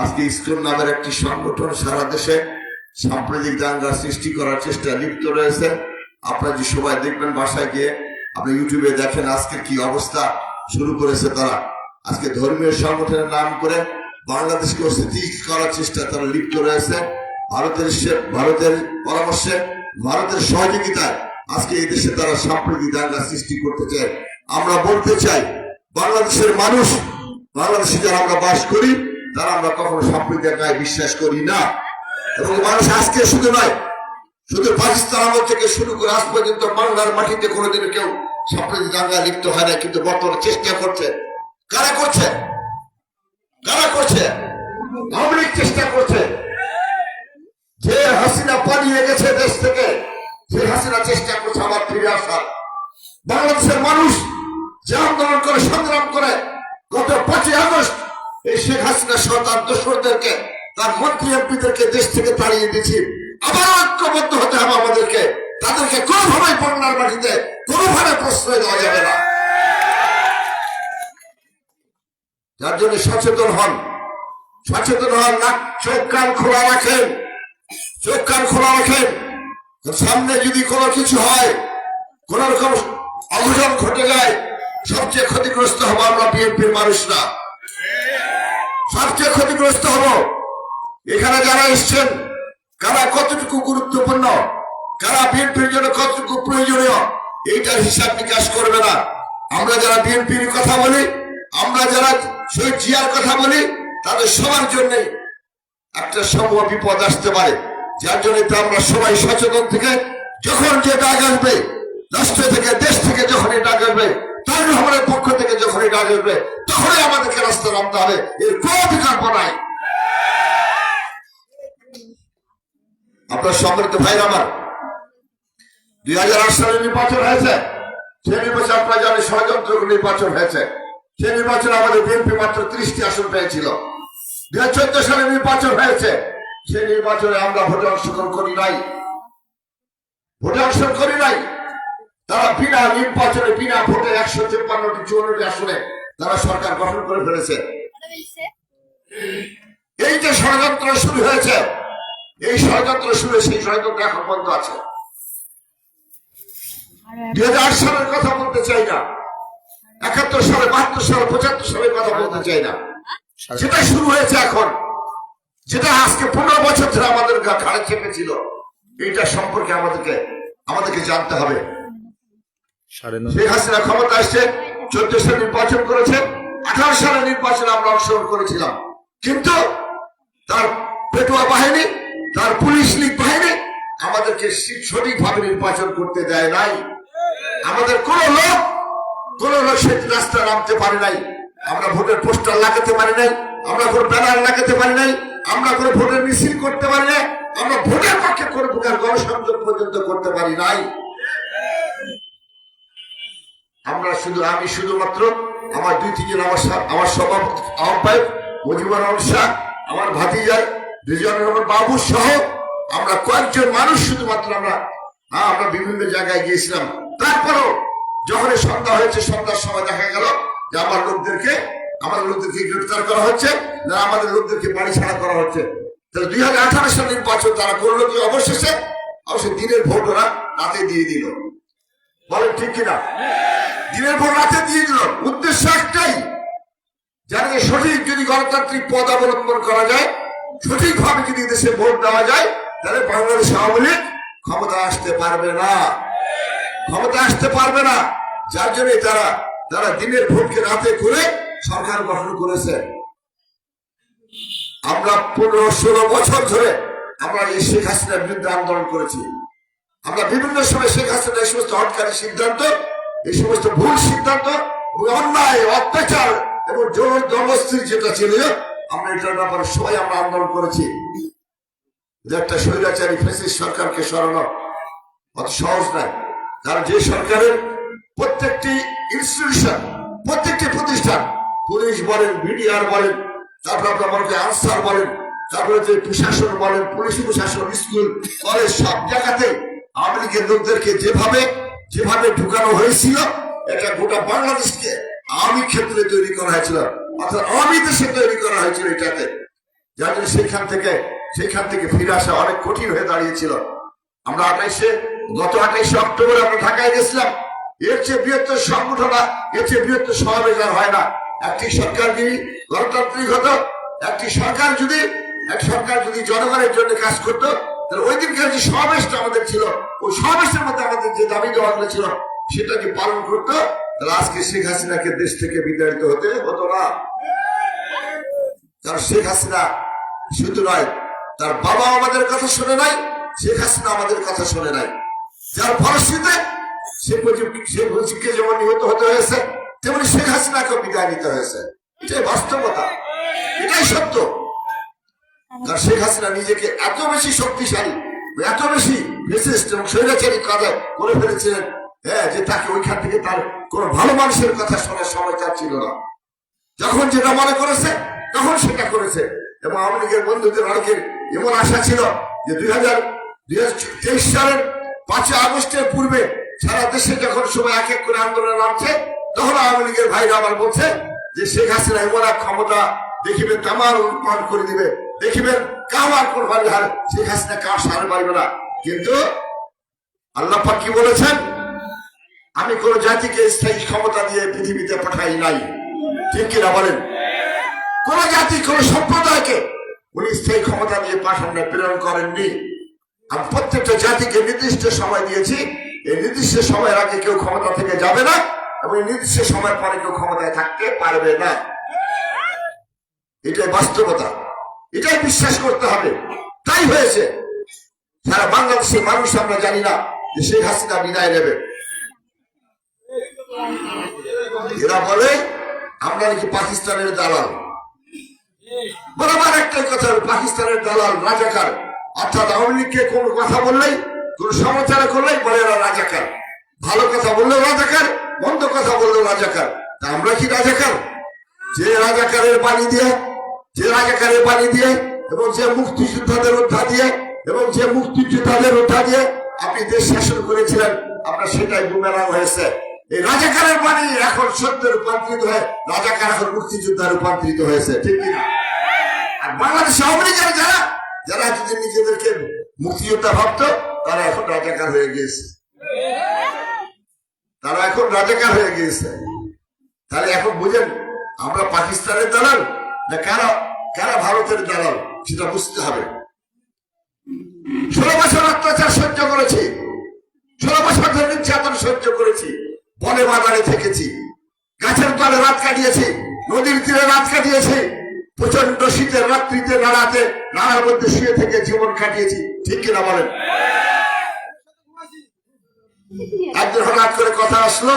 আজকে ইসকন নামের একটি সংগঠন সারা দেশে সাম্প্রদায়িক দাঙ্গা সৃষ্টি করার চেষ্টা লিপ্ত রয়েছে। আপনারা যে সবাই দেখবেন বাসায় গিয়ে, আপনি ইউটিউবে দেখেন আজকে কি অবস্থা শুরু করেছে তারা। আজকে ধর্মীয় সংগঠনের নাম করে বাংলাদেশকে অস্থিতিশ করার চেষ্টা তারা লিপ্ত রয়েছে। ভারতের ভারতের পরামর্শে, ভারতের সহযোগিতায় আজকে এই দেশে তারা সাম্প্রতিক দাঙ্গা সৃষ্টি করতে চায়। আমরা বলতে চাই, বাংলাদেশের মানুষ, বাংলাদেশে যারা আমরা বাস করি তারা আমরা কখনো সাম্প্রদায়িক বিশ্বাস করি না। এবং মানুষ আজকে শুধু নয়, শুধু পাকিস্তান আমল থেকে শুরু করে আজ পর্যন্ত বাংলার মাটিতে কোনোদিন কেউ সাম্প্রদায়িক দাঙ্গা লিপ্ত হয় না কিন্তু বর্তমানে চেষ্টা করছে। কারা করছে? কারা করছে? আওয়ামী চেষ্টা করছে। যে হাসিনা পালিয়ে গেছে দেশ থেকে, সে হাসিনা চেষ্টা করছে আবার ফিরে আসার। বাংলাদেশের মানুষ যে আন্দোলন করে, সংগ্রাম করে সহ তার মন্ত্রী এমপিদেরকে দেশ থেকে তাড়িয়ে দিয়েছি। আবার ঐক্যবদ্ধ হতে হবে আমাদেরকে। তাদেরকে বাংলার মাটিতে, কোনোভাবে প্রশ্রয় দেওয়া যাবে না। যার জন্য সচেতন হন। সচেতন হন না চোখ, কান খোলা রাখেন। চোখ, কান খোলা রাখেন। সামনে যদি কোনো কিছু হয়, কোন রকম অঘটন ঘটে যায়, সবচেয়ে ক্ষতিগ্রস্ত হব আমরা বিএনপির মানুষরা। সবচেয়ে ক্ষতিগ্রস্ত হব। এখানে যারা এসছেন, কারা কতটুকু গুরুত্বপূর্ণ, কারা বিএনপির জন্য কতটুকু প্রয়োজনীয়, এইটার হিসাব নিকাশ করবে না। আমরা যারা বিএনপির কথা বলি, আমরা যারা শহীদ জিয়ার কথা বলি, তাদের সবার জন্য একটা সমূহ বিপদ আসতে পারে। যার জন্য আমরা সবাই সচেতন থেকে যখন যে ডাক আসবে, রাষ্ট্র থেকে, দেশ থেকে যখনই ডাক আসবে তার রহমানের পক্ষ থেকে যখনই ডাক আসবে তখনই আমাদেরকে রাস্তা নামতে হবে। এর কোন বিকল্প নাই। আপনার সম্মানিত ভাই আমার, দুই হাজার আট সালে নির্বাচন হয়েছে। সেই নির্বাচন আপনারা জানেন ষড়যন্ত্র নির্বাচন হয়েছে। সেই নির্বাচনে আমাদের বিএনপি মাত্র ত্রিশটি আসন পেয়েছিল। দুই হাজার চোদ্দ সালে নির্বাচন হয়েছে। সেই নির্বাচনে আমরা ভোটে অংশগ্রহণ করি নাই। ভোটে অংশগ্রহণ করি নাই। তারা বিনা নির্বাচনে, বিনা ভোটে একশো তিপ্পান্নটি, চুয়ান্নটি আসনে তারা সরকার গঠন করে ফেলেছে। এই যে ষড়যন্ত্র শুরু হয়েছে, এই ষড়যন্ত্র শুরু সেই ষড়যন্ত্র এখন বন্ধ আছে। দুই হাজার আট সালের কথা বলতে চাই না, একাত্তর সালে, বাহাত্তর সালে, পঁচাত্তর সালের কথা বলতে চাই না। সেটা শুরু হয়েছে এখন, যেটা আজকে পনেরো বছর ধরে আমাদের ঘাড়ে চেপেছিল, এইটা সম্পর্কে আমাদেরকে আমাদেরকে জানতে হবে। শেখ হাসিনা ক্ষমতা আসছে সালে নির্বাচন আঠারো সালে নির্বাচনে আমরা অংশগ্রহণ করেছিলাম। কিন্তু তার পেটুয়া বাহিনী, তার পুলিশ লীগ বাহিনী আমাদেরকে সঠিকভাবে নির্বাচন করতে দেয় নাই। আমাদের কোন লোক কোন লোক সে রাস্তায় নামতে পারে নাই। আমরা ভোটের পোস্টার লাগাতে পারি নাই, আমরা কোনো ব্যানার লাগাতে পারি নাই, আমরা কোনো ভোটের মিছিল করতে পারি নাই, আমরা ভোটের পক্ষে কোনো প্রকার গণসংযোগ পর্যন্ত করতে পারি নাই। আমরা শুধু, আমি শুধুমাত্র আমার দুই তিনজন, আমার আমার সভাপতি, আহ্বায়ক মুজিবুর রহমান শাহ, আমার ভাতিজার রিজন রহমান বাবু সহ আমরা কয়েকজন মানুষ শুধুমাত্র আমরা হ্যাঁ আমরা বিভিন্ন জায়গায় গিয়েছিলাম। তারপরও যখন সন্ধ্যা হয়েছে, সন্ধ্যার সময় দেখা গেল যে আমার লোকদেরকে আমাদের লোকদেরকে গ্রেফতার করা হচ্ছে, না, আমাদের লোকদেরকে বাড়ি ছাড়া করা হচ্ছে। তাহলে দুই হাজার আঠারো সাল নির্বাচন তারা করল কি অবশেষে? অবশ্যই দিনের ভোট ওরা রাতে দিয়ে দিল। বলেন ঠিক কিনা? দিনের পর রাতে দিয়ে দিল। উদ্দেশ্য একটাই যাতে সঠিক যদি গণতান্ত্রিক পদ অবলম্বন করা যায়, সঠিকভাবে যদি দেশে ভোট দেওয়া যায়, তাহলে বাংলাদেশ আওয়ামী লীগ ক্ষমতা আসতে পারবে না। ক্ষমতা আসতে পারবে না। যার জন্য তারা তারা দিনের ভোটকে রাতে করে সরকার গঠন করেছে। আমরা পনেরো ষোলো বছর ধরে আমরা এই শেখ হাসিনার বিরুদ্ধে আন্দোলন করেছি। আমরা বিভিন্ন সময় শেখ হাসিনা এই সমস্ত হটকারী সিদ্ধান্ত, এই সমস্ত ভুল সিদ্ধান্ত অন্যায়, অত্যাচার এবং জোর জবস্তির যেটা ছিল, আমরা এটার ব্যাপারে সবাই আমরা আন্দোলন করেছি। একটা স্বৈরাচারী ফেসিস সরকারকে সরানো অত সহজ নয়। কারণ যে সরকারের প্রত্যেকটি ইনস্টিটিউশন প্রত্যেকটি প্রতিষ্ঠান, পুলিশ বলেন, বিডিআর বলেন, তারপর আপনার করেন আনসার বলেন, তারপরে যে প্রশাসন বলেন, পুলিশ প্রশাসন, স্কুল, কলেজ, সব জায়গাতে আওয়ামী লীগের যেভাবে যেভাবে ঢুকানো হয়েছিল, এটা গোটা বাংলাদেশকে আওয়ামী ক্ষেত্রে তৈরি করা হয়েছিল, অর্থাৎ আওয়ামী দেশে তৈরি করা হয়েছিল এটাতে যার জন্য সেখান থেকে সেখান থেকে ফিরে আসা অনেক কঠিন হয়ে দাঁড়িয়েছিল। আমরা আঠাইশে, গত আঠাইশে অক্টোবর আমরা ঢাকায় গেছিলাম, এর চেয়ে বৃহত্তর সংগঠন এর চেয়ে বৃহত্তর সমাবেশ আর হয় না। একটি সরকার যদি গণতান্ত্রিক হতো, একটি সরকার যদি, এক সরকার যদি জনগণের জন্য কাজ করতো তাহলে ওই দিনকার যে সমাবেশটা আমাদের ছিল, ওই সমাবেশের মধ্যে আমাদের যে দাবি দেওয়াগুলো ছিল, সেটা যদি পালন করতো? তাহলে আজকে শেখ হাসিনাকে দেশ থেকে বিতাড়িত হতে হতো না। কারণ শেখ হাসিনা শুধু নয়, তার বাবা আমাদের কথা শুনে নাই, শেখ হাসিনা আমাদের কথা শুনে নাই। যার ফলশ্রুতিতে শেখ মুজিব যেমন নিহত হতে হয়েছে, তেমনি শেখ হাসিনাকে বিদায় নিতে হয়েছে। এটাই বাস্তবতা। এটাই সত্য। কারণ শেখ হাসিনা নিজেকে এত বেশি শক্তিশালী, এত বেশি স্বৈরাচারী কাজে করে ফেলেছিলেন হ্যাঁ যে তাকে ওইখান থেকে তার ভালো মানুষের কথা শোনার সময় না। যখন যেটা মনে করেছে, তখন সেটা করেছে। এবং আওয়ামী লীগের বন্ধুদের অনেকের এমন আশা ছিল যে দুই হাজার দুই তেইশ সালের পাঁচই আগস্টের পূর্বে সারা দেশে যখন সবাই এক এক করে আন্দোলনে নামছে, তখন আওয়ামী লীগের ভাইরা আবার বলছে যে শেখ হাসিনা এমন এক ক্ষমতা দেখিবেন তামার উৎপাদন করে দিবে। দেখিবেন কোন ভাবে হার শেখ হাসিনা কাউ সার পারবে না? কিন্তু আল্লাহ কি বলেছেন? আমি কোন জাতিকে স্থায়ী ক্ষমতা দিয়ে পৃথিবীতে পাঠাই নাই। ঠিক কিনা বলেন? কোন জাতি, কোন সম্প্রদায়কে উনি স্থায়ী ক্ষমতা দিয়ে পাঠানো প্রেরণ করেননি। আমি প্রত্যেকটা জাতিকে নির্দিষ্ট সময় দিয়েছি। এই নির্দিষ্ট সময়ের আগে কেউ ক্ষমতা থেকে যাবে না এবং নির্দিষ্ট সময় পরে কেউ ক্ষমতায় থাকতে পারবে না। এটাই বাস্তবতা। এটাই বিশ্বাস করতে হবে। তাই হয়েছে। সারা বাংলাদেশের মানুষ আমরা জানি না যে শেখ হাসিনা বিদায় নেবে। এরা বলে, আমরা নাকি পাকিস্তানের দালাল। বরাবর একটাই কথা পাকিস্তানের দালাল রাজাকার। অর্থাৎ আওয়ামী লীগকে কোন কথা বললেই, কোন সমাচার করলেই বলে এরা রাজাকার। ভালো কথা বললেও রাজাকার, মন্দ কথা বললেও রাজাকার। তা আমরা কি রাজাকার? যে রাজাকারের বাণী দিয়ে যে রাজাকারের বাণী দিয়ে, এবং যে মুক্তিযোদ্ধাদের উদ্ধা দিয়ে, এবং যে মুক্তিযোদ্ধাদের উদ্ধা দিয়ে আপনি দেশ শাসন করেছিলেন। আপনার সেটাই বুমেরাং হয়েছে। এই রাজাকারের বাণী এখন সত্যে রূপান্তরিত হয়ে, রাজাকার এখন মুক্তিযোদ্ধা রূপান্তরিত হয়েছে, ঠিক কিনা? আর বাংলাদেশ আওয়ামী লীগের যারা যারা এতদিন নিজেদেরকে মুক্তিযোদ্ধা ভাবত, তারা এখন রাজাকার হয়ে গিয়েছে। তারা এখন রাজাকার হয়ে গিয়েছে। তাহলে এখন বুঝেন, আমরা পাকিস্তানের দালাল না কারা কারা ভারতের দালাল, সেটা বুঝতে হবে। ষোলো বছর অত্যাচার সহ্য করেছি। ষোলো বছর ধরে নির্যাতন সহ্য করেছি। বনে বাগানে থেকেছি। গাছের তলে রাত কাটিয়েছি। নদীর তীরে রাত কাটিয়েছি। প্রচণ্ড শীতের রাত্রিতে, নাড়াতে, নাড়ার মধ্যে শুয়ে থেকে জীবন কাটিয়েছি। ঠিক কিনা বলেন? একদিন হঠাৎ করে কথা আসলো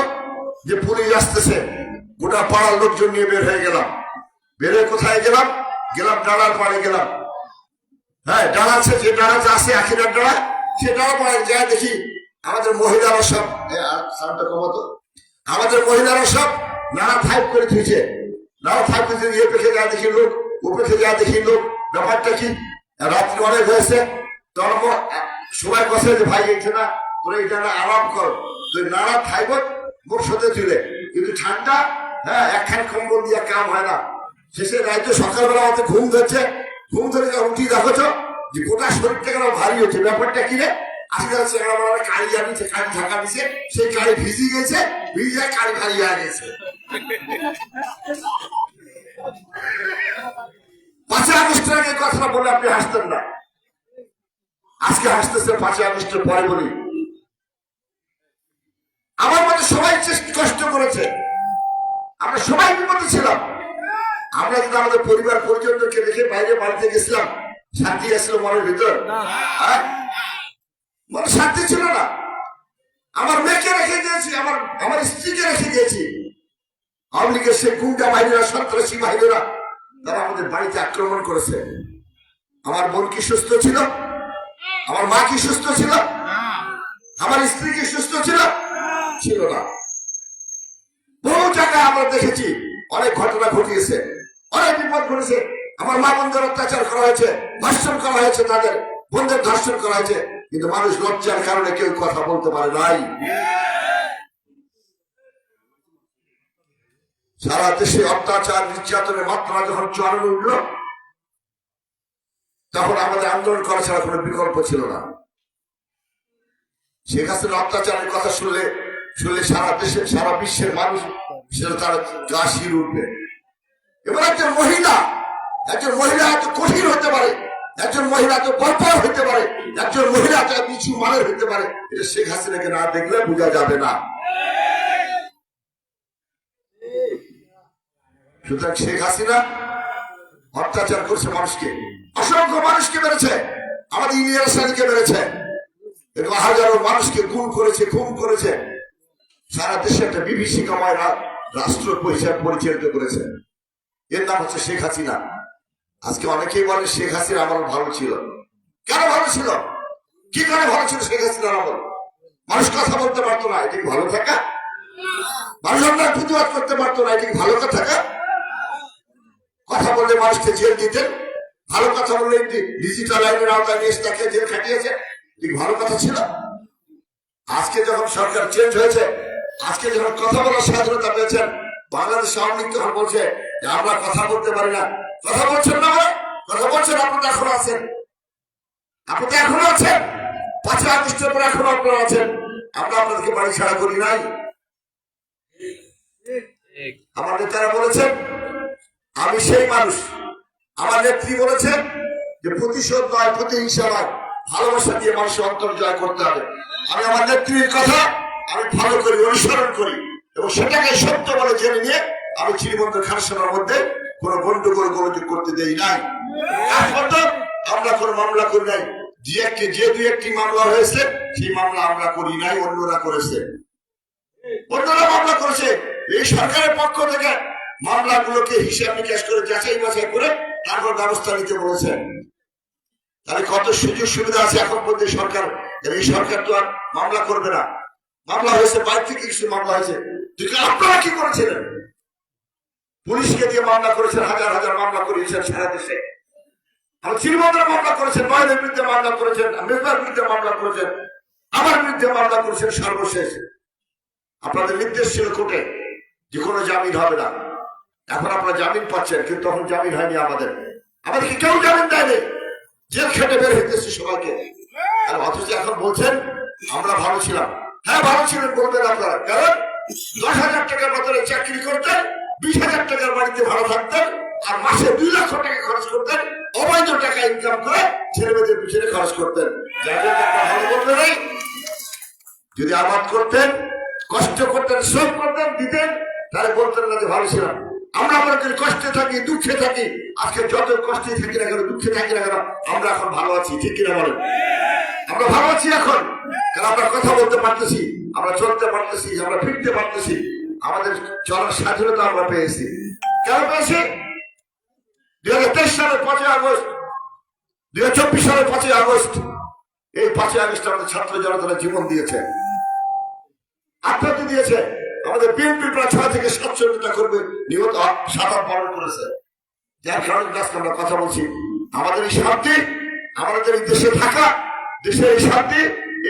যে পুলিশ আসতেছে। গোটা পাড়ার লোকজন নিয়ে বের হয়ে গেলাম। হয়ে কোথায় গেলাম? গেলাম ডালার পাড়ে গেলাম। হ্যাঁ ডালাচ্ছে যে ডালাতে আসে আখিরার ডালা সে ডালা পাড়ে যায় দেখি আমাদের মহিলারা সব এ, সাউন্ডটা কমাতো? আমাদের মহিলারা সব নানা ফাইভ করে দিয়েছে নানা ফাইভ করে দিয়ে পেখে যা দেখি লোক ও পেখে যা দেখি লোক। ব্যাপারটা কি? রাত্রি অনেক হয়েছে। তখন সবাই বসে যে ভাই এইটা না তোরা এটা না আরাম কর। তুই নানা খাইব মুখ সাথে তুলে। কিন্তু ঠান্ডা হ্যাঁ একখান কম্বল দিয়ে কাম হয় না। শেষে রাইতে সকালবেলা আমাদের ঘুম ধরছে। ঘুম ধরে উঠি, দেখো তো, যে গোটা শরীরটা কেন ভারী হচ্ছে, ব্যাপারটা কি রে? আমার কালি ঢাকা সেই ভিজি আগে কথাটা বলে আপনি হাসতেন না। আজকে হাসতেছে পরে বলি। আমার মতো সবাই কষ্ট করেছে। আমরা সবাই বিপদে ছিলাম। আমরা যদি আমাদের পরিবার পরিজনদেরকে রেখে বাইরে বাড়িতে গেছিলাম। শান্তি আসলো মনের ভিতর। হ্যাঁ? মনে শান্তি ছিল না। আমার মেয়েকে রেখে দিয়েছি আমার আমার স্ত্রীকে রেখে দিয়েছি আওয়ামী লীগের সেই গুন্ডা বাহিনীরা সন্ত্রাসী বাহিনীরা তারা আমাদের বাড়িতে আক্রমণ করেছে। আমার বোন কি সুস্থ ছিল? আমার মা কি সুস্থ ছিল? আমার স্ত্রী কি সুস্থ ছিল? ছিল না। বহু জায়গায় আমরা দেখেছি অনেক ঘটনা ঘটিয়েছে। অনেক বিপদ ঘটেছে। আমার মা বোনদের অত্যাচার করা হয়েছে, ধর্ষণ করা হয়েছে তাদের, বোনদের ধর্ষণ করা হয়েছে। কিন্তু মানুষ লজ্জার কারণে কেউ কথা বলতে পারে নাই। সারা দেশে অত্যাচার, নির্যাতনের মাত্রা যখন চরমে উঠল, তখন আমাদের আন্দোলন করা ছাড়া কোনো বিকল্প ছিল না। শেখ হাসিনা অত্যাচারের কথা শুনলে শুনলে সারা দেশে, সারা বিশ্বের মানুষ তার গা উঠবে এবার একজন মহিলা একজন মহিলা এত কঠিন হতে পারে, একজন মহিলা এত বর্বর হতে পারে, একজন মহিলা এত নিচু মানের হতে পারে, এটা শেখ হাসিনাকে না দেখলে বোঝা যাবে না। সুতরাং শেখ হাসিনা অত্যাচার করছে মানুষকে, অসংখ্য মানুষকে মেরেছে আমাদের ইন্ডিয়ান শ্রেণীকে মেরেছে, এরকম হাজারো মানুষকে খুন করেছে খুন করেছে। সারা দেশে একটা বিভীষিকাময় রাষ্ট্র পরিচয় পরিচালিত করেছে। এর নাম হচ্ছে শেখ হাসিনা। আজকে অনেকেই বলে শেখ হাসিনা আমার ভালো ছিল। কেন ভালো ছিল? কি কারণে ভালো ছিল শেখ হাসিনার আমল? মানুষ কথা বলতে পারতো না, এটি ভালো থাকা মানুষ অন্যায় প্রতিবাদ করতে পারতো না, এটি ভালো থাকা কথা বললে মানুষকে জেল দিতেন। ভালো কথা বললে ডিজিটাল আইনের আওতায় নিয়ে তাকে জেল খাটিয়েছে কি ভালো কথা ছিল? আজকে যখন সরকার চেঞ্জ হয়েছে, আজকে যখন কথা বলার স্বাধীনতা পেয়েছেন, বাংলাদেশ আওয়ামী লীগ তখন বলছে যে আমরা কথা বলতে পারি না। কথা বলছেন না? কথা বলছেন, আপনি তো এখনও আছেন। আপনি তো এখনও আছেন। পাঁচই আগস্টের পর এখনও আপনারা আছেন। আমরা আপনাদেরকে বাড়ি ছাড়া করি নাই। আমার নেতারা বলেছেন, আমি সেই মানুষ। আমার নেত্রী বলেছেন যে প্রতিশোধ নয়, প্রতিহিংসা নয়। ভালোবাসা দিয়ে মানুষের অন্তর জয় করতে হবে। আমি আমার নেত্রীর কথা আমি ফলো করি, অনুসরণ করি এবং সেটাকে সত্য বলে জেনে নিয়ে আমি শ্রীমন্ত খানসানোর মধ্যে কোনো গন্ডগোল গোলযোগ করতে দেই নাই। আমরা কোনো মামলা করি নাই। যে যে দুই একটি মামলা হয়েছে, সেই মামলা আমরা করি নাই, অন্যরা করেছে। অন্যরা মামলা করেছে। এই সরকারের পক্ষ থেকে মামলাগুলোকে হিসাব নিকাশ করে যাচাই বাছাই করে তারপর ব্যবস্থা নিতে বলেছে। তাহলে কত সুযোগ সুবিধা আছে এখন পর্যন্ত সরকার? এই সরকার তো আর মামলা করবে না। মামলা হয়েছে বাইরে থেকে কিছু মামলা হয়েছে। আপনারা কি করেছিলেন? পুলিশকে দিয়ে মামলা করেছেন, হাজার হাজার মামলা করিয়েছেন সারা দেশে। আমার শ্রীমন্দিরে মামলা করেছেন, বাইরের বিরুদ্ধে মামলা করেছেন মেম্বার বিরুদ্ধে মামলা করেছেন, আমার বিরুদ্ধে মামলা করেছেন সর্বশেষ। আপনাদের নির্দেশ ছিল কোর্টে যে কোনো জামিন হবে না। এখন আপনারা জামিন পাচ্ছেন, কিন্তু তখন জামিন হয়নি আমাদের। আমাদেরকে কেউ জামিন দেয়নি? জেল খেটে বের হইতেছে সবাইকে। আর অথচ এখন বলছেন, আমরা ভালো ছিলাম। হ্যাঁ ভালো ছিলেন বলবেন আপনারা। কারণ দশ হাজার টাকার বদলে চাকরি করতেন বিশ হাজার টাকার বাড়িতে ভালো থাকতেন আর মাসে দুই লক্ষ টাকা খরচ করতেন, অবৈধ টাকা ইনকাম করে ছেলে মেয়েদের পিছনে খরচ করতেন। করতে নেই। যদি আবাদ করতেন, কষ্ট করতেন, শ্রম করতেন, দিতেন, তাহলে বলতেন না যে ভালো ছিলাম। আমরা করি কষ্টে থাকি, দুঃখে থাকি। আজকে যত কষ্টে থাকি না কেন, দুঃখে থাকি না কেন, আমরা এখন ভালো আছি, ঠিক কিনা বলেন? আমরা ভালো আছি এখন। কারণ আমরা কথা বলতে পারতেছি, আমরা চলতে পারতেছি, আমরা ফিরতে পারতেছি। আমাদের চলার স্বাধীনতা আমরা পেয়েছি। কেন পেয়েছি? দুই হাজার তেইশ সালের পাঁচই আগস্ট দুই হাজার চব্বিশ সালের পাঁচই আগস্ট, এই পাঁচই আগস্ট আমাদের ছাত্র জনতারা জীবন দিয়েছে। আত্মহত্যা দিয়েছে। আমাদের বিএনপি প্রায় ছয় থেকে সাতশো নেতা করবে নিহত সাঁতার পালন করেছে। যার কারণে আজকে আমরা কথা বলছি, আমাদের এই শান্তি, আমাদের এই দেশে থাকা, দেশের এই শান্তি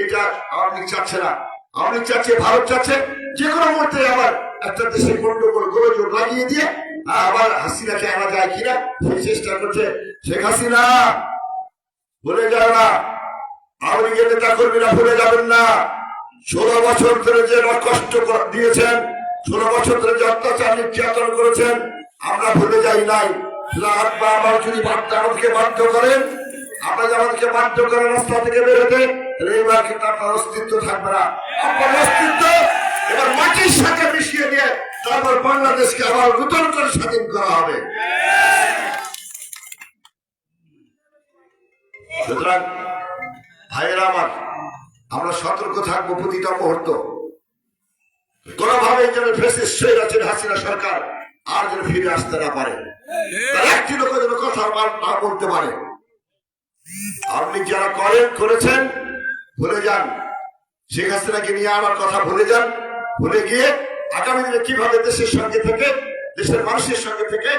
এটা আওয়ামী লীগ চাচ্ছে না। আওয়ামী লীগ চাচ্ছে, ভারত চাচ্ছে যে কোনো মুহূর্তে আবার একটা দেশে গন্ডগোল গোলযোগ লাগিয়ে দিয়ে আবার হাসিনাকে আনা যায় কিনা সেই চেষ্টা করছে শেখ হাসিনা। ভুলে যাও না। আওয়ামী লীগের নেতা কর্মীরা ভুলে যাবেন না। ষোলো বছর ধরে যে কষ্ট দিয়েছেন, ষোলো বছর ধরে যে অত্যাচার নির্যাতন করেছেন, আমরা ভুলে যাই নাই। আত্মা আমার যদি আমাদেরকে বাধ্য করেন যে আমাদেরকে বাধ্য করেন রাস্তা থেকে বেরোতে এবার কিন্তু আপনার অস্তিত্ব থাকবে না। আপনার অস্তিত্ব এবার মাটির সাথে মিশিয়ে দিয়ে তারপর বাংলাদেশকে আবার নতুন করে স্বাধীন করা হবে। সুতরাং, ভাইয়েরা আমার, আমরা সতর্ক থাকব প্রতিটা মুহূর্ত। কোনোভাবে যেন ফেসিস সৈরাচের হাসিনা সরকার আর যেন ফিরে আসতে না পারে। একটি লোক যেন কথা না বলতে পারে। আপনি যারা করেন, করেছেন, ভুলে যান। শেখ হাসিনাকে নিয়ে আমার কথা ভুলে যান। ভুলে গিয়ে আগামী দিনে কীভাবে দেশের সঙ্গে থেকে দেশের মানুষের সঙ্গে থেকে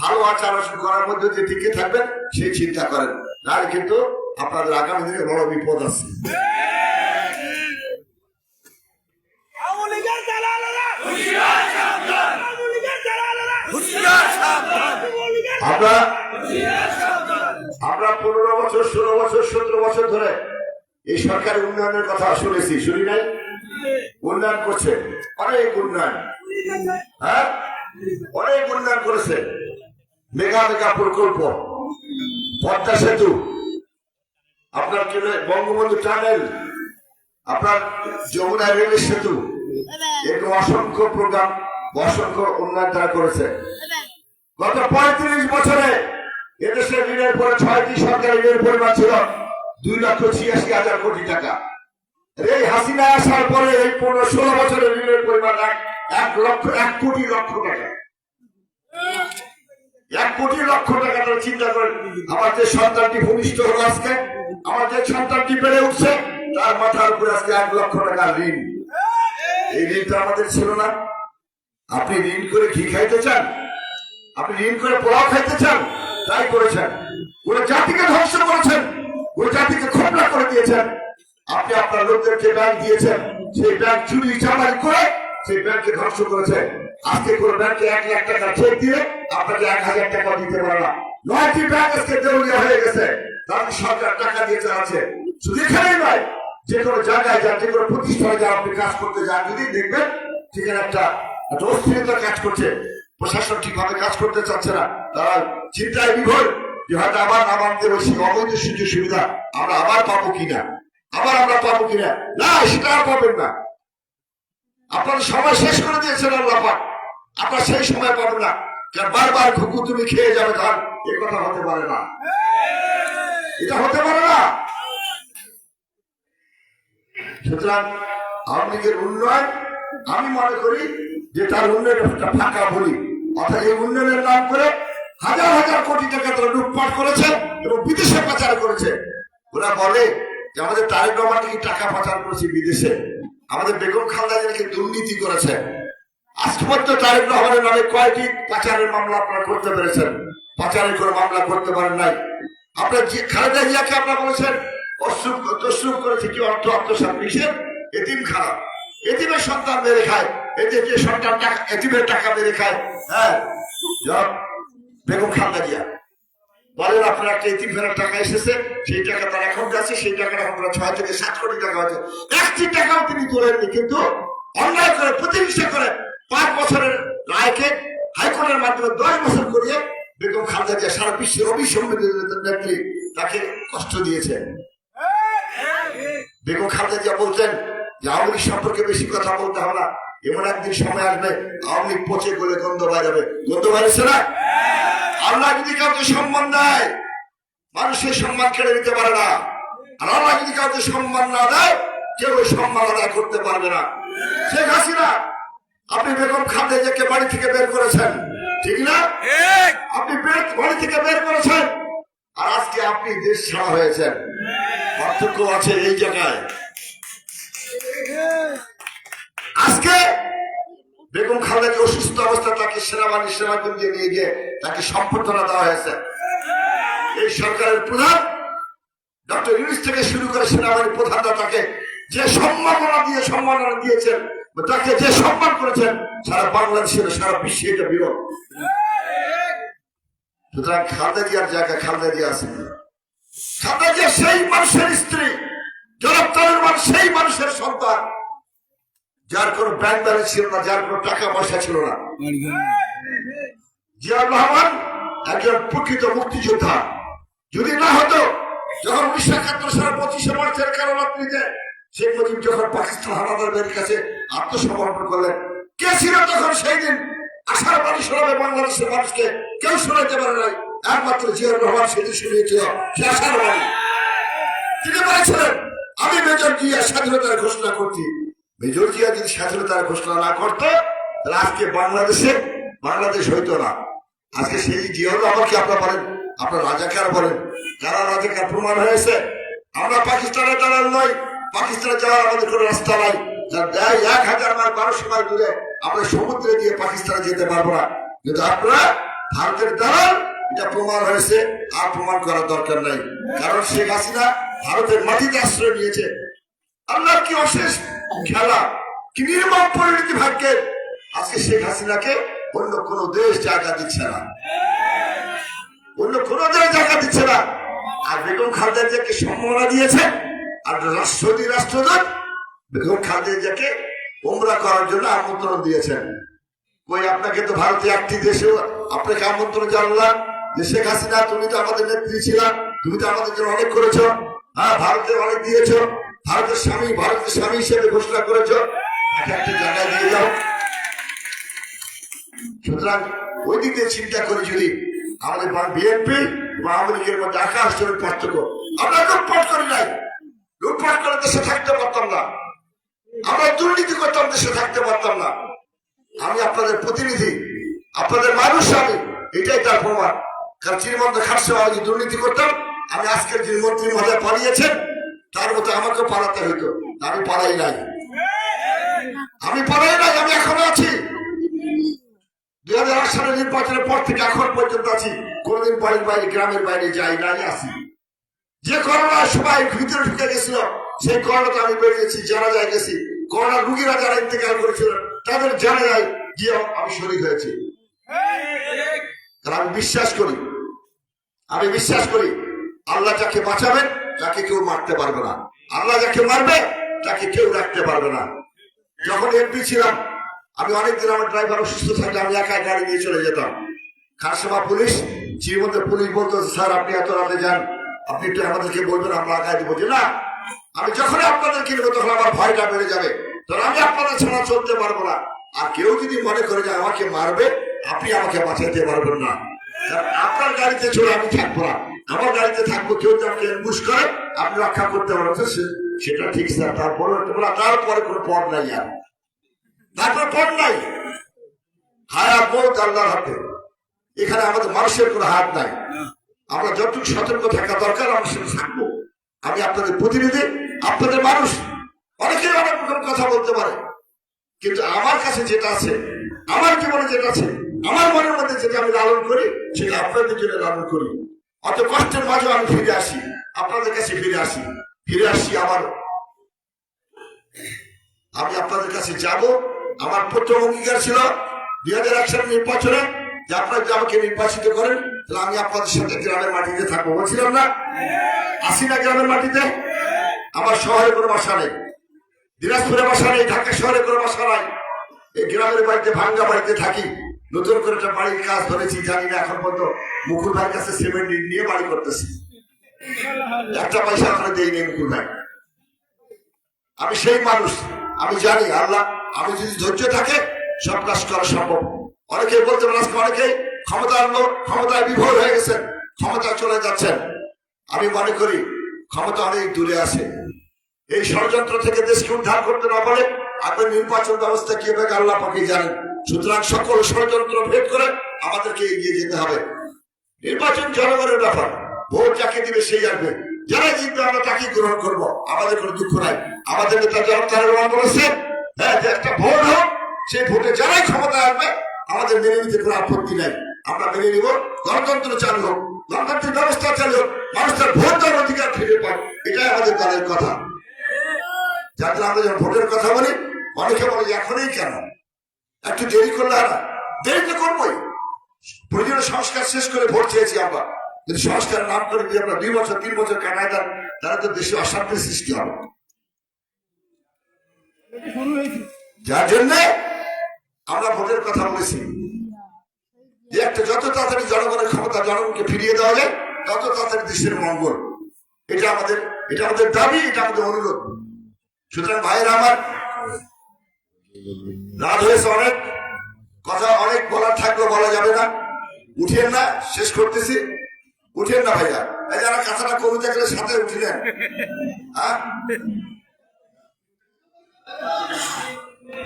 ভালো আচার আচরণ করার মধ্যে দিয়ে টিকে থাকবেন সেই চিন্তা করেন। নাহলে কিন্তু আপনাদের আগামী দিনে বড় বিপদ আছে। আমরা আমরা পনেরো বছর ষোলো বছর সতেরো বছর ধরে এই সরকারের উন্নয়নের কথা শুনেছি শুনি নাই? উন্নয়ন করছে। অনেক উন্নয়ন হ্যাঁ? অনেক উন্নয়ন করেছে। মেগা মেগা প্রকল্প। পদ্মা সেতু। আপনার বঙ্গবন্ধু টানেল। আপনার যমুনা রেল সেতু। এরকম অসংখ্য প্রোগ্রাম, অসংখ্য উন্নয়ন তারা করেছে। গত পঁয়ত্রিশ বছরে এদেশের ঋণের পরে ছয়টি সরকারি ঋণের পরিমাণ ছিল দুই লক্ষ ছিয়াশি হাজার কোটি টাকা। এই হাসিনা আসার পরে এই পনেরো ষোলো বছরের ঋণের পরিমাণ এক লক্ষ, এক কোটি লক্ষ টাকা। এক কোটি লক্ষ টাকা চিন্তা করেন, আমার যে সন্তানটি ভূমিষ্ঠ হলো আজকে, আমার যে সন্তানটি বেড়ে উঠছে, তার মাথার উপরে আজকে এক লক্ষ টাকা ঋণ। এই ঋণটা আমাদের ছিল না। আপনি ঋণ করে ঘি খাইতে চান? আপনি ঋণ করে পোলাও খাইতে চান? তাই করেছেন। পুরো জাতিকে ধ্বংস করেছেন। পুরো জাতিকে খোপলা করে দিয়েছেন। আপনি আপনার লোকদেরকে ব্যাংক দিয়েছেন, সেই ব্যাংক চুরি চামারি করে সেই ব্যাংকে ধ্বংস করেছে। আজকে কোন ব্যাংকে এক লাখ টাকা চেক দিয়ে আপনাকে এক হাজার টাকা দিতে পারে না। নয়টি ব্যাংক আজকে দেউলিয়া হয়ে গেছে। তার সরকার টাকা দিয়ে চালাচ্ছে শুধু এখানেই নয়, যে কোনো জায়গায় যান যে কোনো প্রতিষ্ঠানে যান আপনি কাজ করতে যান, যদি দেখবেন সেখানে একটা একটা অস্থিরতা কাজ করছে। প্রশাসন ঠিকভাবে কাজ করতে চাচ্ছে না। তারা চিন্তায় বিভোর যে হয়তো আবার আমাদের ওই অবৈধ সুযোগ সুবিধা, আমরা আবার পাবো কিনা? আবার আমরা পাবো কিনা? না, সেটা আর পাবেন না। আপনার সময় শেষ করে দিয়েছেন আল্লাহ পাক। আপনার সেই সময় পাবেন না। বারবার ঘুঘু তুমি খেয়ে যাবে ধান। এ কথা হতে পারে না। এটা হতে পারে না। সুতরাং আওয়ামী লীগের উন্নয়ন, আমি মনে করি যে তার উন্নয়নের একটা ফাঁকা বলি অর্থাৎ এই উন্নয়নের নাম করে হাজার হাজার কোটি টাকা তারা লুটপাট করেছে এবং বিদেশে পাচার করেছে। ওরা বলে যে আমাদের তারেক রহমান নাকি টাকা পাচার করেছে বিদেশে। আমাদের বেগম খালদা নাকি দুর্নীতি করেছে। আজ পর্যন্ত তারেক রহমানের নামে কয়টি পাচারের মামলা আপনারা করতে পেরেছেন। পাচারের কোনো মামলা করতে পারেন নাই। আপনার যে খালেদা জিয়াকে আপনারা বলেছেন, অশ্রুপ তশ্রুপ করেছে, কি অর্থ আত্মসাত কিসের এতিম খারাপ এতিমের সন্তান মেরে খায়। এতে যে সন্তান টাকা এতিমের টাকা মেরে খায়। হ্যাঁ বেগম খালদা জিয়া। বলেন আপনার একটা এতিম ফেরার টাকা এসেছে সেই টাকা তার অ্যাকাউন্টে আছে, সেই টাকাটা আপনার ছয় থেকে সাত কোটি টাকা আছে একটি টাকাও তিনি তোলেননি, কিন্তু অন্যায় করে, প্রতিহিংসা করে পাঁচ বছরের রায়কে হাইকোর্টের মাধ্যমে দশ বছর করিয়ে বেগম খালদা জিয়া সারা বিশ্বের অবিসম্মিত নেত্রী তাকে কষ্ট দিয়েছে বেগম খালেদা জিয়া বলতেন যে আওয়ামী সম্পর্কে বেশি কথা বলতে হবে না, এমন একদিন সময় আসবে, আওয়ামী লীগ পচে গলে গন্ধ বাইরাবে গন্ধ বাইরেছে না? আল্লাহ যদি কাউকে সম্মান দেয় মানুষের সম্মান কেড়ে নিতে পারে না। আর আল্লাহ যদি কাউকে সম্মান না দেয় কেউ সম্মান আদায় করতে পারবে না। শেখ হাসিনা আপনি বেগম খালেদা জিয়াকে বাড়ি থেকে বের করেছেন ঠিক না? আপনি বাড়ি থেকে বের করেছেন আর আজকে আপনি দেশ ছাড়া হয়েছেন। পার্থক্য আছে এই জায়গায়। আজকে বেগম খালেদাকে অসুস্থ অবস্থা তাকে সেনাবাহিনী সেনাগঞ্জে নিয়ে গিয়ে তাকে সম্বর্ধনা দেওয়া হয়েছে। এই সরকারের প্রধান ডক্টর ইউনিস থেকে শুরু করে সেনাবাহিনীর প্রধানরা তাকে যে সম্মাননা দিয়ে সম্মাননা দিয়েছেন, তাকে যে সম্মান করেছেন, সারা বাংলাদেশের সারা বিশ্বে এটা বিরোধ সুতরাং খালেদা জিয়ার জায়গা খালেদা জিয়া আছে। খালেদা জিয়া সেই মানুষের স্ত্রী জনাব তারেক সেই মানুষের সন্তান। যার কোনো ব্যাংক ব্যালেন্স ছিল না যার কোনো টাকা পয়সা ছিল না। জিয়াউর রহমান একজন প্রকৃত মুক্তিযোদ্ধা। যদি না হতো যখন উনিশশো একাত্তর সালের পঁচিশে মার্চের কারণ শেখ মুজিব যখন পাকিস্তান হানাদারদের কাছে আত্মসমর্পণ করলেন কে ছিল তখন সেই দিন? আশার বাড়ি শোনাবে বাংলাদেশের মানুষকে কেউ শোনাতে পারে নাই। একমাত্র জিয়াউর রহমান সেটি শুনিয়েছিল সে আশার বাড়ি তিনি বলেছিলেন আমি মেজর জিয়া স্বাধীনতার ঘোষণা করছি। মেজর জিয়া যদি স্বাধীনতার ঘোষণা না করতো, তাহলে আজকে বাংলাদেশে, বাংলাদেশ হইতো না। আজকে সেই জিয়াউর রহমানকে আপনারা বলেন? আপনার রাজাকার বলেন? যারা রাজাকার প্রমাণ হয়েছে? আমরা পাকিস্তানের দালাল নই। পাকিস্তানে যাওয়ার আমাদের কোনো রাস্তা নাই। যার এক হাজার মাইল, বারোশো মাইল দূরে আমরা সমুদ্রে দিয়ে পাকিস্তানে যেতে পারব না। কিন্তু আপনারা ভারতের দালাল, এটা প্রমাণ হয়েছে। আর প্রমাণ করার দরকার নাই। কারণ শেখ হাসিনা ভারতের মাটিতে আশ্রয় নিয়েছে। আল্লাহ কি অশেষ খেলা কি নির্মম পরিণতি ভাগ্যের আজকে শেখ হাসিনাকে অন্য কোন দেশ জায়গা দিচ্ছে না। অন্য কোন দেশ জায়গা দিচ্ছে না। আর বেগম খালেদা জিয়াকে সম্মাননা দিয়েছেন আর রাষ্ট্রপতি রাষ্ট্রদূত বেগম খালেদা জিয়াকে ওমরা করার জন্য আমন্ত্রণ দিয়েছেন। কই, আপনাকে তো ভারতে একটি দেশে আপনাকে আমন্ত্রণ জানলাম যে শেখ হাসিনা, তুমি তো আমাদের নেত্রী ছিলা, তুমি তো আমাদের জন্য অনেক করেছ হ্যাঁ ভারতে অনেক দিয়েছ। ভারতের স্বামী ভারতের স্বামী হিসেবে ঘোষণা করেছ। যাও ওই চিন্তা করে যদি আমাদের বিএনপি লীগের মধ্যে আকাশ পার্থক্য। করি দেশে থাকতে পারতাম না। আমরা দুর্নীতি করতাম, দেশে থাকতে পারতাম না। আমি আপনাদের প্রতিনিধি, আপনাদের মানুষ আমি, এটাই তার প্রমাণ। কারণ চিরমন্দ খাটছে আমি দুর্নীতি করতাম। আমি আজকের যে মন্ত্রী মহোদয় পালিয়েছেন। তার মতো আমাকে পালাতে হইতো। আমি পালাই নাই। আমি পালাই নাই, আমি এখনও আছি। দুই হাজার আট সালের নির্বাচনের পর থেকে এখন পর্যন্ত আছি। কোনদিন বাড়ির বাইরে, গ্রামের বাইরে যাই নাই, আসি। যে করোনা সবাই ভিতরে ঢুকে গেছিল, সেই করোনাতে আমি বেরিয়েছি, জানা যায় গেছি। করোনা রুগীরা যারা ইন্তেকাল করেছিল, তাদের জানা যায় গিয়ে আমি শরীর হয়েছি। আমি বিশ্বাস করি। আমি বিশ্বাস করি, আল্লাহ যাকে বাঁচাবেন তাকে কেউ মারতে পারবে না। আল্লাহ যাকে মারবে, তাকে কেউ রাখতে পারবে না। যখন এমপি ছিলাম, আমি অনেকদিন আমার ড্রাইভার অসুস্থ থাকলে আমি একা গাড়ি নিয়ে চলে যেতাম। খারসামা পুলিশ মধ্যে পুলিশ বলতো, স্যার, আপনি এত রাতে যান। আপনি একটু আমাদেরকে বলবেন, আমরা আগায় দেবো। যে না, আমি যখনই আপনাদের কিনবো তখন আমার ভয়টা বেড়ে যাবে। তখন আমি আপনাদের ছাড়া চলতে পারব না। আর কেউ যদি মনে করে যে আমাকে মারবে, আপনি আমাকে বাঁচাতে পারবেন না। আপনার গাড়িতে চলে আমি থাকব না। আমার গাড়িতে থাকব, কেউ আমাকে এমবুশ করে, আপনি রক্ষা করতে পারবেন সে- সেটা ঠিক স্যার, তারপরে তোমরা তারপরে কোনো পথ নাই আর। তারপর পথ নাই। হায়াত বহুত আল্লাহর হাতে। এখানে আমাদের মানুষের কোনো হাত নাই। আমরা যতটুকু সতর্ক থাকা দরকার, আমরা সেটা থাকব। আমি আপনাদের প্রতিনিধি, আপনাদের মানুষ। অনেকেই অনেক রকম কথা বলতে পারে। কিন্তু আমার কাছে যেটা আছে, আমার জীবনে যেটা আছে, আমার মনের মধ্যে যেটা আমি লালন করি, সেটা আপনাদের জন্য লালন করি। অত কষ্টের মাঝে আমি ফিরে আসি, আপনাদের কাছে ফিরে আসি ফিরে আসি আবার। আমি আপনাদের কাছে যাব, আমার প্রথম অঙ্গীকার ছিল দুই হাজার এক সালের নির্বাচনে যে আপনারা আমাকে নির্বাচিত করেন, তাহলে আমি আপনাদের সাথে গ্রামের মাটিতে থাকব, বলছিলাম না? আসি না গ্রামের মাটিতে? আমার শহরে কোনো বাসা নেই। দিনাজপুরে বাসা নেই, ঢাকা শহরে কোনো বাসা নাই। এই গ্রামের বাড়িতে, ভাঙ্গা বাড়িতে থাকি। নতুন করে একটা বাড়ির কাজ ধরেছি, জানি না এখন পর্যন্ত মুকুল ভাইয়ের কাছে সিমেন্ট নিয়ে বাড়ি করতেছি। একটা পয়সা দেই নেই মুকুল ভাই। আমি সেই মানুষ, আমি জানি আল্লাহ, আমি যদি ধৈর্য থাকে, সব কাজ করা সম্ভব। অনেকে বলতে পারেন, আজকে অনেকেই ক্ষমতা আনলো ক্ষমতায় বিভোর হয়ে গেছেন, ক্ষমতায় চলে যাচ্ছেন। আমি মনে করি ক্ষমতা অনেক দূরে আছে। এই ষড়যন্ত্র থেকে দেশকে উদ্ধার করতে না পারে আপনার নির্বাচন ব্যবস্থা কি হবে আল্লাহ পাকে জানেন। সুতরাং সকল ষড়যন্ত্র ভেদ করে আমাদেরকে এগিয়ে যেতে হবে। নির্বাচন জনগণের ব্যাপার। ভোট যাকে দিবে সেই আসবে। যারা জিতবে, আমরা তাকেই গ্রহণ করব। আমাদের কোনো দুঃখ নাই। আমাদের নেতা রহমান বলেছেন হ্যাঁ যে একটা ভোট হোক, সেই ভোটে যারাই ক্ষমতা আসবে, আমাদের মেনে নিতে কোনো আপত্তি নাই। আমরা মেনে নিব, গণতন্ত্র চালু হোক, গণতান্ত্রিক ব্যবস্থা চালু হোক, মানুষ তার ভোট দেওয়ার অধিকার ফিরে পাক। এটাই আমাদের দলের কথা। যাতে আমরা যখন ভোটের কথা বলি, অনেকে বলে, এখনই কেন? একটু দেরি করলে আর দেরি তো করবোই। প্রয়োজনীয় সংস্কার শেষ করে ভোট চেয়েছি আমরা। যদি সংস্কার নাম করে দিয়ে আমরা দুই বছর, তিন বছর কাটায় দেন তাহলে তো দেশে অশান্তির সৃষ্টি হবে। যার জন্য আমরা ভোটের কথা বলেছি। যে একটা যত তাড়াতাড়ি জনগণের ক্ষমতা জনগণকে ফিরিয়ে দেওয়া যায়, তত তাড়াতাড়ি দেশের মঙ্গল। এটা আমাদের এটা আমাদের দাবি, এটা আমাদের অনুরোধ। সুতরাং ভাইয়েরা আমার রাত হয়েছে অনেক, কথা অনেক বলার থাকলেও বলা যাবে না। উঠেন না, শেষ করতেছি। উঠেন না ভাইয়া। এই যারা কথাটা কবিতা গেলে সাথে উঠিলেন। হ্যাঁ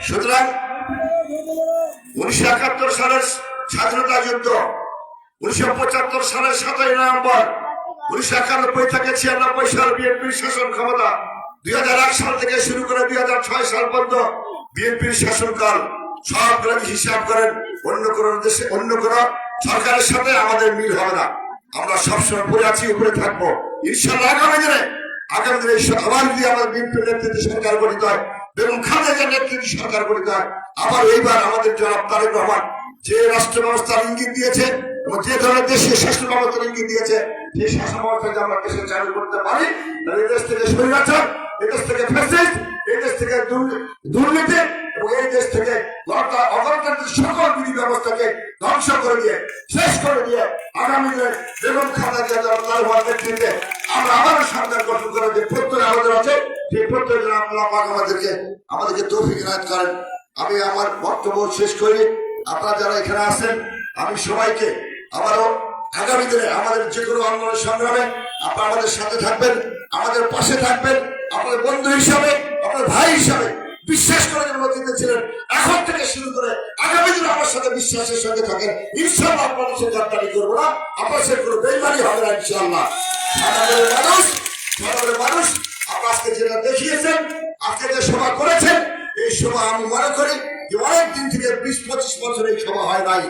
সুতরাং উনিশশো একাত্তর সালের স্বাধীনতা যুদ্ধ, উনিশশো পঁচাত্তর সালের সাতই নভেম্বর, উনিশশো একানব্বই থেকে ছিয়ানব্বই সাল বিএনপির শাসন ক্ষমতা, দুই হাজার এক সাল থেকে শুরু করে দুই হাজার ছয় সাল পর্যন্ত বিএনপির শাসনকাল সবগুলো হিসাব করেন, অন্য কোন দেশে, অন্য কোন সরকারের সাথে আমাদের মিল হবে না। আমরা সবসময় পরে আছি, উপরে থাকব। ইনশাল্লাহ আগামী দিনে আগামী দিনে আবার যদি আমাদের বিএনপির নেতৃত্বে সরকার গঠিত হয়, বেগম খালেদার নেতৃত্বে সরকার গঠিত হয়, আবার এইবার আমাদের জনাব তারেক রহমান যে রাষ্ট্র ব্যবস্থার ইঙ্গিত দিয়েছে এবং যে ধরনের দেশীয় শাসন ব্যবস্থার ইঙ্গিত দিয়েছে সেই শাসন ব্যবস্থা যদি আমরা দেশে চালু করতে পারি, তাহলে এই দেশ থেকে স্বৈরাচার এই দেশ থেকে ফ্যাসিস্ট এই দেশ থেকে দুর্নী- দুর্নীতি এবং এই দেশ থেকে অগণতান্ত্রিক সকল বিধি ব্যবস্থাকে ধ্বংস করে দিয়ে, শেষ করে দিয়ে আগামী দিনে বেগম খালেদা জিয়া যারা নেতৃত্বে আমরা আবারও সরকার গঠন করে যে প্রত্যয় আমাদের আছে, সেই প্রত্যয় আমাদেরকে আমাদেরকে তৌফিক ইনায়ত করেন। আমি আমার বক্তব্য শেষ করি। আপনারা যারা এখানে আছেন, আমি সবাইকে আবারও আগামী দিনে আমাদের যে কোনো আন্দোলন সংগ্রামে আপনারা আমাদের সাথে থাকবেন, আমাদের পাশে থাকবেন আপনাদের বন্ধু হিসাবে, আপনার ভাই হিসাবে বিশ্বাস করে যেন অতীতে ছিলেন। এখন থেকে শুরু করে আগামী দিনে আমার সাথে বিশ্বাসের সঙ্গে থাকেন। ইনশাল্লাহ আপনাদের সাথে গাদ্দারি করব না। আপনার সাথে কোনো বেইমানি হবে না ইনশাল্লাহ আমাদের মানুষ আমাদের মানুষ, আপনার আজকে যেটা দেখিয়েছেন, আজকে যে সভা করেছেন, এই সভা আমি মনে করি যে অনেক দিন থেকে বিশ পঁচিশ বছর এই সভা হয় নাই।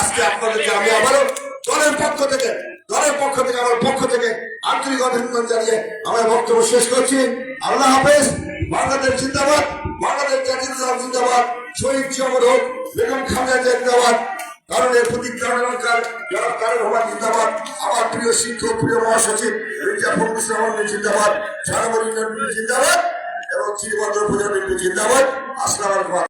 আজকে আপনাদেরকে আমি আবারও দলের পক্ষ থেকে, দলের পক্ষ থেকে, আমার পক্ষ থেকে আন্তরিক অভিনন্দন জানিয়ে আমার বক্তব্য শেষ করছি। আল্লাহ হাফেজ, বাংলাদেশ জিন্দাবাদ, বাংলাদেশ জাতীয় জিন্দাবাদ, শহীদ জিয়ামর হোক, বেগম জিয়া জিন্দাবাদ কারণের প্রতিজ্ঞা অলঙ্কার যারা তারের রহমান জিন্দাবাদ, আমার প্রিয় শিক্ষক, প্রিয় মহাসচিব, রিজা ফখরুল জিন্দাবাদ সারাবরী জিন্দাবাদ, এবং শ্রীভদ্র পূজা জিন্দাবাদ। আলাইকুম।